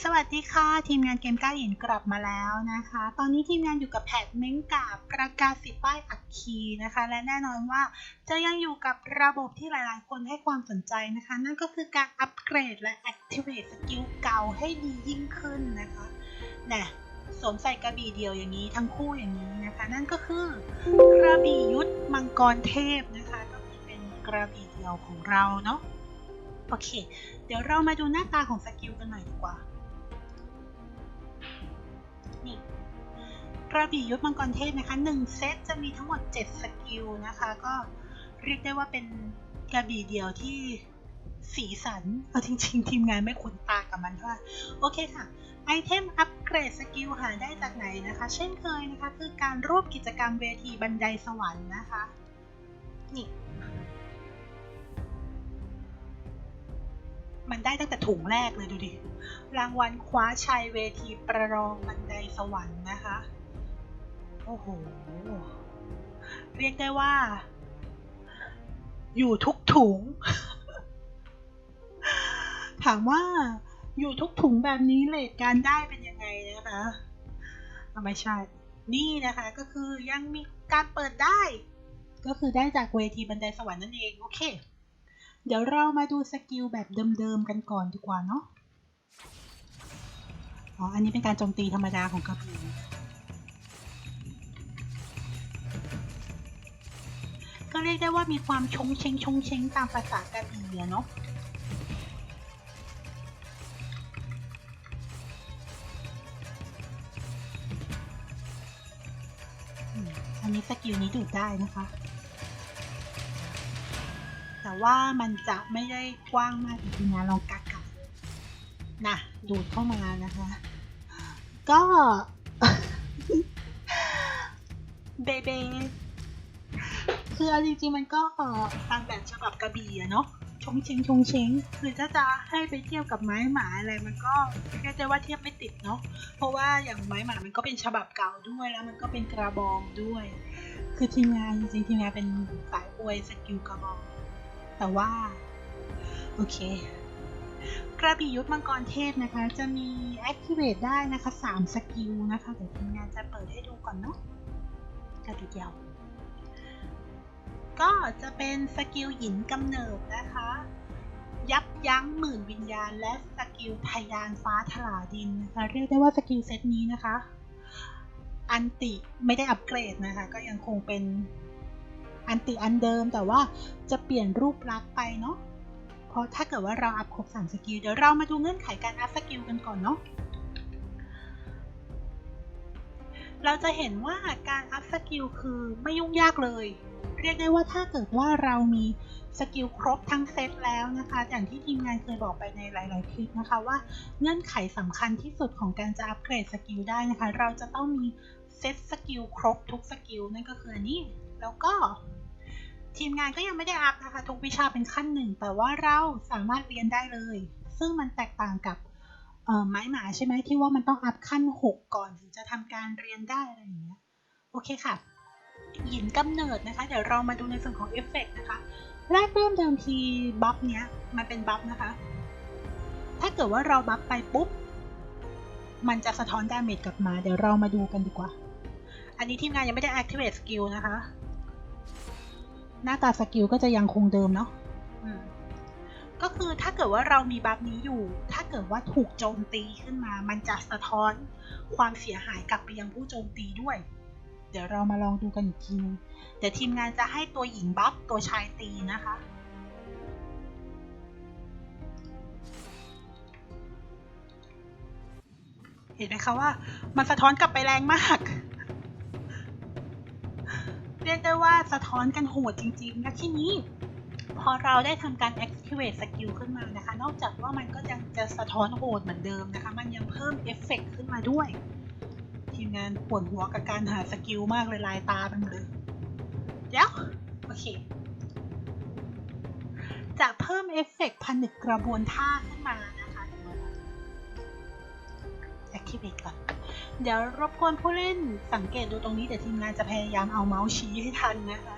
สวัสดีค่ะ ทีมงานเกมก้าหินกลับมาแล้วนะคะ ตอนนี้ทีมงานอยู่กับแพทเม้งกาบประกาศสิป้ายอักคีนะคะ และแน่นอนว่าจะยังอยู่กับระบบที่หลายๆ คนให้ความสนใจนะคะ นั่นก็คือการอัปเกรดและ activate สกิลเก่าให้ดียิ่งขึ้นนะคะเนี่ยสวมใส่กระบี่เดียวอย่างนี้ทั้งคู่อย่างนี้นะคะ นั่นก็คือกระบี่ยุทธมังกรเทพนะคะก็คือเป็นกระบี่เดียวของเราเนาะโอเค เดี๋ยวเรามาดูหน้าตาของสกิลกันหน่อยดีกว่า นี่กระบี่ยุทธมังกรเทพนะคะหนึ่งเซตจะมีทั้งหมด 7 สกิลนะคะ ก็เรียกได้ว่าเป็นกระบี่เดียวที่สีสัน เอาจริง ๆ ทีมงานไม่คุ้นตากับมันเท่าไหร่โอเคค่ะ ไอเทมอัปเกรดสกิลหาได้จากไหนนะคะ เช่นเคยนะคะ คือการร่วมกิจกรรมเวทีบันไดสวรรค์นะคะ นี่ มันได้ตั้งแต่ถุงแรกเลยดูดิ รางวัลคว้าชัยเวทีประลองบันไดสวรรค์นะคะ โอ้โห เรียกได้ว่า อยู่ทุกถุง ถามว่าอยู่ทุกถุงแบบนี้เลทการได้เป็นยังไงนะคะอะไม่ใช่ นี่นะคะก็คือยังมีการเปิดได้ ก็คือได้จากเวทีบันไดสวรรค์นั่นเอง โอเค เดี๋ยวเรามาดูสกิลแบบเดิมๆกันก่อนดีกว่าเนาะ อ๋อ อันนี้เป็นการโจมตีธรรมดาของกระบี่ก็เรียกได้ว่ามีความชงเชงชงเชงตามภาษากระบี่อเนาะอันนี้สกิลนี้ดูดได้นะคะ แต่ว่ามันจะไม่ได้กว้างมากจริงๆนะลองกักกันนะดูดเข้ามานะคะ ก็เบเบคือจริงๆมันก็ตามแบบฉบับกระบี่อะเนาะชงเชงชงเชงคือถ้าจะให้ไปเทียบกับไม้หมาอะไรมันก็เรียกได้ว่าเทียบไม่ติดเนาะเพราะว่าอย่างไม้หมามันก็เป็นฉบับเก่าด้วยแล้วมันก็เป็นกระบองด้วย คือทีมงานจริงๆทีมงานเป็นสายอวยสกิลกระบอง แต่ว่า โอเค กระบี่ยุทธมังกรเทพนะคะ จะมี activate ได้นะคะ3สกิลนะคะ เดี๋ยวทีมงานจะเปิดให้ดูก่อนเนาะกระบี่เดียว ก็จะเป็นสกิลหยินกำเนิดนะคะ ยับยั้งหมื่นวิญญาณ และสกิลทยานฟ้าถลาดินนะคะ เรียกได้ว่าสกิลเซตนี้นะคะ อันติไม่ได้อัปเกรดนะคะ ก็ยังคงเป็น อันติอันเดิมแต่ว่าจะเปลี่ยนรูปลักษณ์ไปเนาะเพราะถ้าเกิดว่าเราอัพครบ3สกิลเดี๋ยวเรามาดูเงื่อนไขการอัพสกิลกันก่อนเนาะเราจะเห็นว่าการอัพสกิลคือไม่ยุ่งยากเลย เรียกได้ว่าถ้าเกิดว่าเรามีสกิลครบทั้งเซตแล้วนะคะ อย่างที่ทีมงานเคยบอกไปในหลาย ๆ คลิปนะคะว่าเงื่อนไขสำคัญที่สุดของการจะอัปเกรดสกิลได้นะคะ เราจะต้องมีเซตสกิลครบทุกสกิลนั่นก็คืออันนี้ แล้วก็ ทีมงานก็ยังไม่ได้อัพนะคะ ทุกวิชาเป็นขั้นหนึ่ง แต่ว่าเราสามารถเรียนได้เลย ซึ่งมันแตกต่างกับไม้หมาใช่ไหมที่ว่ามันต้องอัพขั้น 6 ก่อนถึงจะทำการเรียนได้อะไรอย่างเงี้ยโอเคค่ะหยินกำเนิดนะคะ เดี๋ยวเรามาดูในส่วนของเอฟเฟกต์นะคะแรกเริ่มเดิมทีบัฟเนี้ยมันเป็นบัฟนะคะ ถ้าเกิดว่าเราบัฟไปปุ๊บ มันจะสะท้อนดาเมจกลับมา เดี๋ยวเรามาดูกันดีกว่า อันนี้ทีมงานยังไม่ได้ activate skill นะคะ หน้าตาสกิลก็จะยังคงเดิมเนาะอืมก็คือถ้าเกิดว่าเรามีบัฟนี้อยู่ ถ้าเกิดว่าถูกโจมตีขึ้นมา มันจะสะท้อนความเสียหายกลับไปยังผู้โจมตีด้วย เดี๋ยวเรามาลองดูกันอีกทีนึงเดี๋ยวทีมงานจะให้ตัวหญิงบัฟตัวชายตีนะคะ เห็นไหมคะว่ามันสะท้อนกลับไปแรงมาก เรียกได้ว่าสะท้อนกันโหดจริงๆ และที่นี้พอเราได้ทำการ activate skill ขึ้นมานะคะ นอกจากว่ามันก็ยังจะสะท้อนโหดเหมือนเดิมนะคะ มันยังเพิ่มเอฟเฟกต์ขึ้นมาด้วย ทีมงานปวดหัวกับการหาสกิลมากเลยลายตาไปหมดเลยเดี๋ยวโอเค จะเพิ่มเอฟเฟกต์ผนึกกระบวนท่าขึ้นมานะคะเดี๋ยวมา activate ก่อน เดี๋ยวรบกวนผู้เล่นสังเกตดูตรงนี้เดี๋ยวทีมงานจะพยายามเอาเมาส์ชี้ให้ทันนะคะ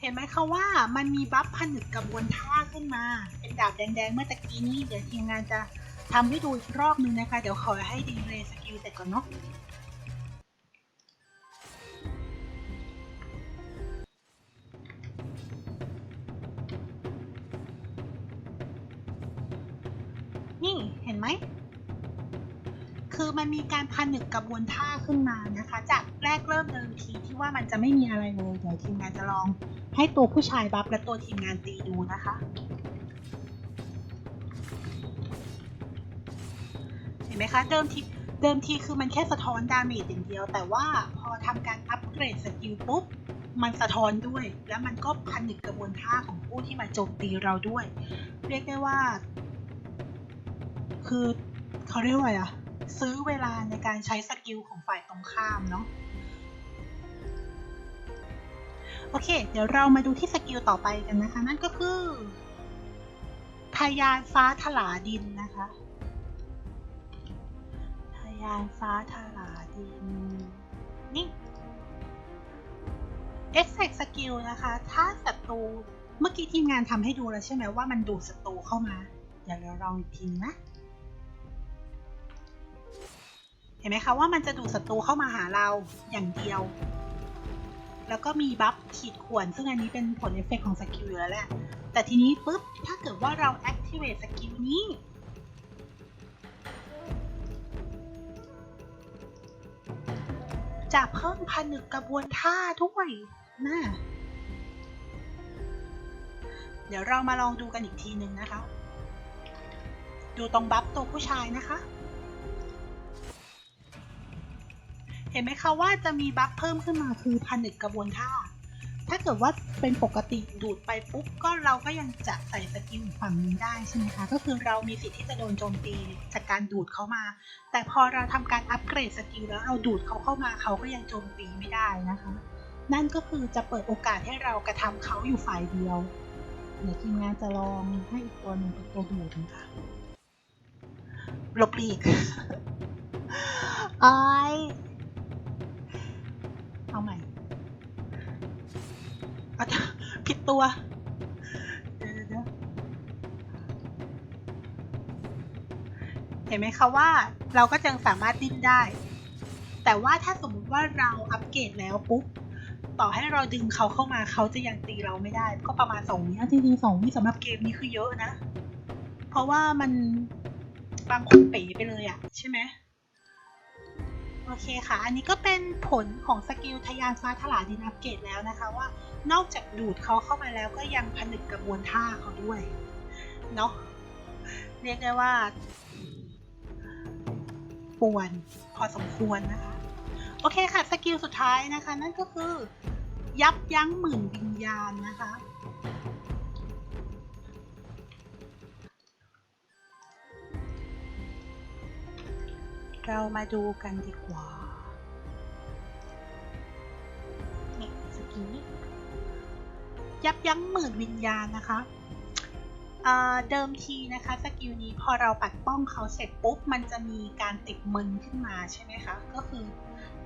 เห็นไหมคะว่ามันมีบัฟผนึกกับวนท่าขึ้นมา เป็นดาบแดงๆเมื่อตะกี้นี้เดี๋ยวทีมงานจะทำให้ดูอีกรอบนึงนะคะ เดี๋ยวขอให้ดีเรสกิลเสร็จก่อนเนาะ มันมีการผนึกกระบวนท่าขึ้นมานะคะ จากแรกเริ่มเดิมทีที่ว่ามันจะไม่มีอะไรเลยเดี๋ยวทีมงานจะลองให้ตัวผู้ชายบัฟและตัวทีมงานตีดูนะคะ เห็นไหมคะเดิมทีเดิมทีคือมันแค่สะท้อนดาเมจอย่างเดียว แต่ว่าพอทำการอัปเกรดสกิลปุ๊บมันสะท้อนด้วย แล้วมันก็ผนึกกระบวนท่าของผู้ที่มาโจมตีเราด้วย เรียกได้ว่า คือเขาเรียกว่าอะไรอะ ซื้อเวลาในการใช้สกิลของฝ่ายตรงข้ามเนาะโอเค เดี๋ยวเรามาดูที่สกิลต่อไปกันนะคะ นั่นก็คือทะยานฟ้าถลาดินนะคะทะยานฟ้าถลาดิน นี่เอฟเฟกสกิลนะคะ ถ้าศัตรูเมื่อกี้ทีมงานทำให้ดูแล้วใช่ไหมว่ามันดูดศัตรูเข้ามา เดี๋ยวเราลองอีกทีนะ เห็นไหมคะว่ามันจะดูดศัตรูเข้ามาหาเราอย่างเดียว แล้วก็มีบัฟขีดข่วน ซึ่งอันนี้เป็นผลเอฟเฟกต์ของสกิลอยู่แล้วแหละ แต่ทีนี้ปุ๊บ ถ้าเกิดว่าเรา activate สกิลนี้ จะเพิ่มผนึกกระบวนท่าด้วยนะเดี๋ยวเรามาลองดูกันอีกทีหนึ่งนะคะ ดูตรงบัฟตัวผู้ชายนะคะ เห็นไหมคะว่าจะมีบัฟเพิ่มขึ้นมาคือผนึกกระบวนท่า ถ้าเกิดว่าเป็นปกติดูดไปปุ๊บก็เราก็ยังจะใส่สกิลฝั่งนี้ได้ใช่ไหมคะ ก็คือเรามีสิทธิ์ที่จะโดนโจมตีจากการดูดเขามา แต่พอเราทำการอัปเกรดสกิลแล้วเราดูดเขาเข้ามาเขาก็ยังโจมตีไม่ได้นะคะ นั่นก็คือจะเปิดโอกาสให้เรากระทำเขาอยู่ฝ่ายเดียวเดี๋ยวทีมงานจะลองให้อีกตัวหนึ่งเป็นตัวดูดนะคะหลบหลีกอาย เอาใหม่อาเถอะผิดตัว เดี๋ยวเดี๋ยวเห็นไหมคะว่าเราก็ยังสามารถดิ้นได้ แต่ว่าถ้าสมมุติว่าเราอัปเกรดแล้วปุ๊บ ต่อให้เราดึงเขาเข้ามาเขาจะยังตีเราไม่ได้ ก็ประมาณสองวิอะจริงๆสองวิสำหรับเกมนี้คือเยอะนะ เพราะว่ามันบางคนเป๋ไปเลยอะใช่ไหม โอเคค่ะ อันนี้ก็เป็นผลของสกิลทยานฟ้าถลาดินอัปเกรดแล้วนะคะว่านอกจากดูดเขาเข้ามาแล้วก็ยังผนึกกระบวนท่าเขาด้วยเนาะเรียกได้ว่าป่วนพอสมควรนะคะ โอเคค่ะ สกิลสุดท้ายนะคะ นั่นก็คือ ยับยั้งหมื่นวิญญาณนะคะ เรามาดูกันดีกว่าเนี่ยสกิลนี้ยับยั้งหมื่นวิญญาณนะคะเดิมทีนะคะสกิลนี้พอเราปัดป้องเขาเสร็จปุ๊บ มันจะมีการติดมึนขึ้นมาใช่ไหมคะ ก็คือ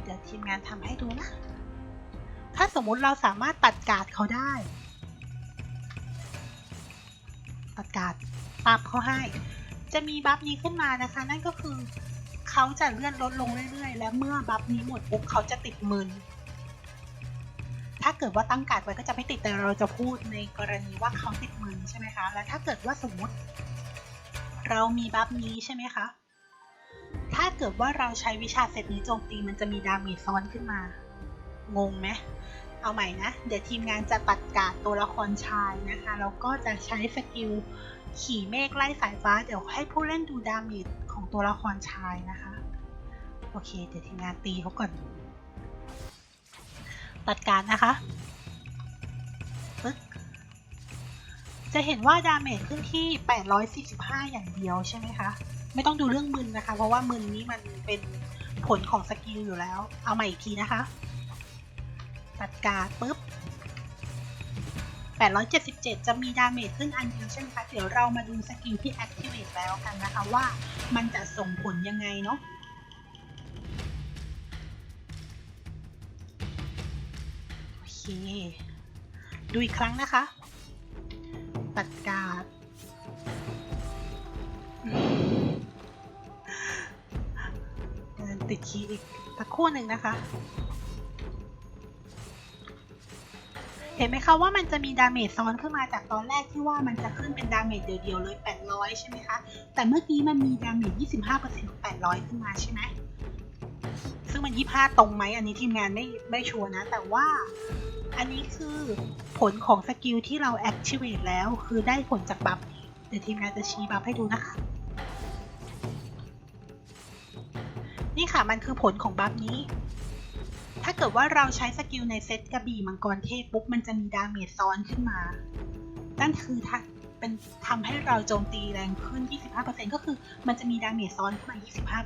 เดี๋ยวทีมงานทำให้ดูนะ ถ้าสมมุติเราสามารถตัดการ์ดเขาได้ ตัดการ์ดปับเขาให้ จะมีบัฟนี้ขึ้นมานะคะ นั่นก็คือ เขาจะเลื่อนลดลงเรื่อยๆ และเมื่อบัฟนี้หมดปุ๊บเขาจะติดมึนถ้าเกิดว่าตั้งการ์ดไว้ก็จะไม่ติดแต่เราจะพูดในกรณีว่าเขาติดมึนใช่ไหมคะ และถ้าเกิดว่าสมมติ เรามีบัฟนี้ใช่ไหมคะ ถ้าเกิดว่าเราใช้วิชาเซตนี้โจมตีมันจะมีดาเมจซ้อนขึ้นมา งงไหมเอาใหม่นะ เดี๋ยวทีมงานจะตัดการ์ดตัวละครชายนะคะแล้วก็จะใช้สกิลขี่เมฆไล่สายฟ้า เดี๋ยวให้ผู้เล่นดูดาเมจ ของตัวละครชายนะคะ โอเค เดี๋ยวทีมงานตีเขาก่อน ตัดการนะคะปึ๊กจะเห็นว่าดาเมจขึ้นที่ 845 อย่างเดียวใช่ไหมคะ ไม่ต้องดูเรื่องมึนนะคะ เพราะว่ามึนนี้มันเป็นผลของสกิลอยู่แล้ว เอาใหม่อีกทีนะคะ ตัดการปุ๊บ 877 จะมีดาเมจขึ้นอันเดียวใช่ไหมคะ เดี๋ยวเรามาดูสกิลที่ activate แล้วกันนะคะว่ามันจะส่งผลยังไงเนาะโอเค ดูอีกครั้งนะคะ ตัดการดติดคีย์อีกสักครู่หนึ่งนะคะ เห็นไหมคะว่ามันจะมีดาเมจซ้อนขึ้นมาจากตอนแรกที่ว่ามันจะขึ้นเป็นดาเมจเดียวๆเลย 800 ใช่ไหมคะ แต่เมื่อกี้มันมีดาเมจ 25%ของ 800 ขึ้นมาใช่ไหม ซึ่งมัน 25 ตรงไหม อันนี้ทีมงานไม่ไม่ชัวร์นะ แต่ว่าอันนี้คือผลของสกิลที่เรา activate แล้ว คือได้ผลจากบัฟนี้เดี๋ยวทีมงานจะชี้บัฟให้ดูนะคะ นี่ค่ะมันคือผลของบัฟนี้ ถ้าเกิดว่าเราใช้สกิลในเซตกระบี่มังกรเทพปุ๊บมันจะมีดาเมจซ้อนขึ้นมา นั่นคือเป็นทำให้เราโจมตีแรงขึ้น 25%ก็คือมันจะมีดาเมจซ้อนขึ้นมา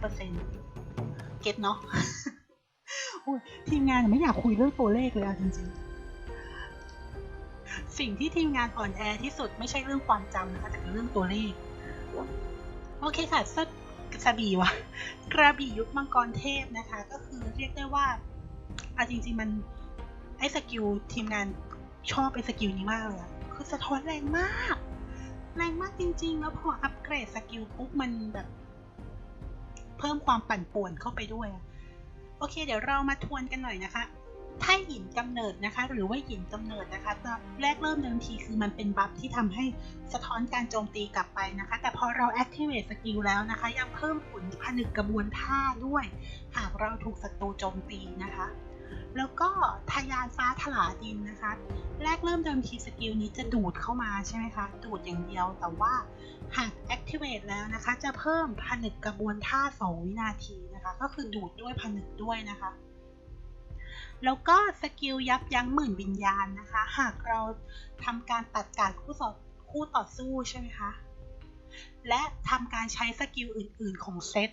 25%เก็ตเนาะทีมงานไม่อยากคุยเรื่องตัวเลขเลยอะจริงๆ สิ่งที่ทีมงานอ่อนแอที่สุดไม่ใช่เรื่องความจำนะคะแต่เป็นเรื่องตัวเลข โอเคค่ะสกระบี่วะกระบี่ยุคมังกรเทพนะคะ ก็คือเรียกได้ว่า อะจริง ๆ มันไอ้สกิลทีมงานชอบไอ้สกิลนี้มากเลยอะคือสะท้อนแรงมาก แรงมากจริง ๆ แล้วพออัปเกรดสกิลปุ๊บมันแบบ เพิ่มความปั่นป่วนเข้าไปด้วยโอเค เดี๋ยวเรามาทวนกันหน่อยนะคะถ้าหยินกำเนิดนะคะ หรือว่าหยินกำเนิดนะคะตอนแรกเริ่มเดิมทีคือมันเป็นบัฟที่ทำให้สะท้อนการโจมตีกลับไปนะคะ แต่พอเรา activate สกิลแล้วนะคะ ยังเพิ่มผลผนึกกระบวนท่าด้วย หากเราถูกศัตรูโจมตีนะคะ แล้วก็ทะยานฟ้าถลาดินนะคะ แรกเริ่มเดิมทีสกิลนี้จะดูดเข้ามาใช่ไหมคะ ดูดอย่างเดียว แต่ว่าหาก activate แล้วนะคะ จะเพิ่มผนึกกระบวนท่า 2 วินาทีนะคะ ก็คือดูดด้วยผนึกด้วยนะคะ แล้วก็สกิลยับยั้งหมื่นวิญญาณนะคะ หากเราทำการตัดการคู่ต่อคู่ต่อสู้ใช่ไหมคะ และทำการใช้สกิลอื่นๆของเซต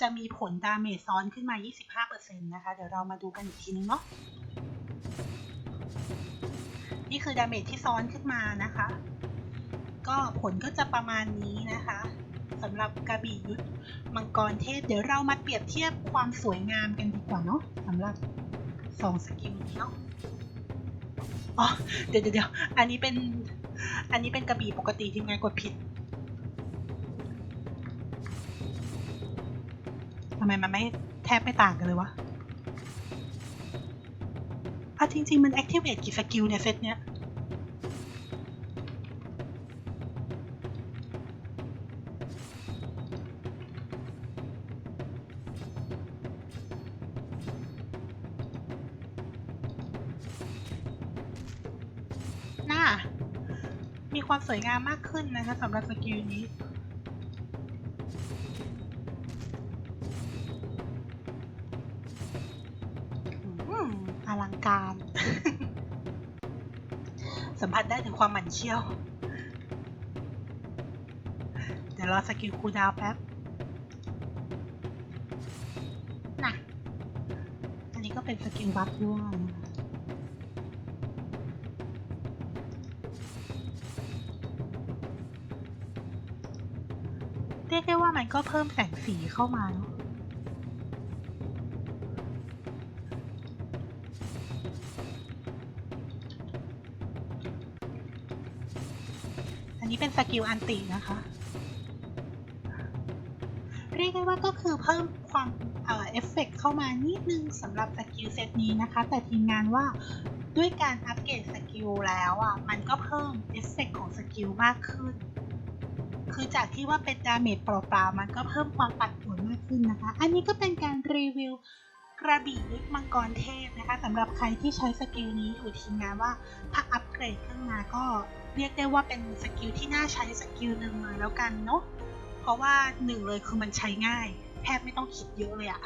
จะมีผลดาเมจซ้อนขึ้นมา 25%นะคะ เดี๋ยวเรามาดูกันอีกทีนึงเนาะ นี่คือดาเมจที่ซ้อนขึ้นมานะคะ ก็ผลก็จะประมาณนี้นะคะสำหรับกระบี่ยุทธมังกรเทพ เดี๋ยวเรามาเปรียบเทียบความสวยงามกันดีกว่าเนาะสำหรับสองสกิลนี้เนาะอ๋อเดี๋ยวเดี๋ยวเดี๋ยวอันนี้เป็น อันนี้เป็นกระบี่ปกติทีมงานกดผิดำไมมันไม่แทบไม่ต่างกันเลยวะอะจริง ๆ มัน activate กี่สกิลเนี่ย เซตเนี้ยน่ามีความสวยงามมากขึ้นนะคะสำหรับสกิลนี้ ลังการ สัมผัสได้ถึงความหมั่นเชี่ยว เดี๋ยวรอสกิลคูดาวแป๊บน่ะ อันนี้ก็เป็นสกิลบัฟด้วยเรียกได้ว่ามันก็เพิ่มแสงสีเข้ามาเนอะ นนี้เป็นสกิลอันตินะคะ เรียกได้ว่าก็คือเพิ่มความเอ่อเฟเฟกเข้ามานิดนึงสำหรับสกิลเซตนี้นะคะ แต่ทีมงานว่าด้วยการอัปเกรดสกิลแล้วอะ มันก็เพิ่มเอฟเฟกของสกิลมากขึ้น คือจากที่ว่าเป็นดาเมจเปล่าๆ มันก็เพิ่มความปั่นป่วนมากขึ้นนะคะ อันนี้ก็เป็นการรีวิวกระบี่ยุทธมังกรเทพนะคะสำหรับใครที่ใช้สกิลนี้อยู่ทีมงานว่าถ้าอัปเกรดขึ้นมาก็ เรียกได้ว่าเป็นสกิลที่น่าใช้สกิลหนึ่งเลยแล้วกันเนาะเพราะว่าหนึ่งเลยคือมันใช้ง่าย แทบไม่ต้องคิดเยอะเลยอะ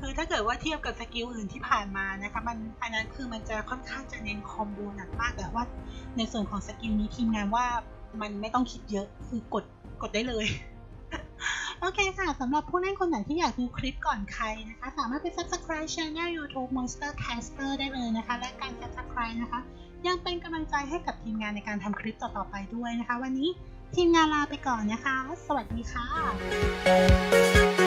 คือถ้าเกิดว่าเทียบกับสกิลอื่นที่ผ่านมานะคะมันอันนั้นคือมันจะค่อนข้างจะเน้นคอมโบหนักมากแต่ว่าในส่วนของสกิลนี้ทีมงานว่ามันไม่ต้องคิดเยอะคือกดกดได้เลยโอเคค่ะ สำหรับผู้เล่นคนไหนที่อยากดูคลิปก่อนใครนะคะ สามารถไป subscribe channel YouTube Monster Caster ได้เลยนะคะ และการ subscribe นะคะ ยังเป็นกำลังใจให้กับทีมงานในการทำคลิปต่อๆไปด้วยนะคะ วันนี้ทีมงานลาไปก่อนนะคะ สวัสดีค่ะ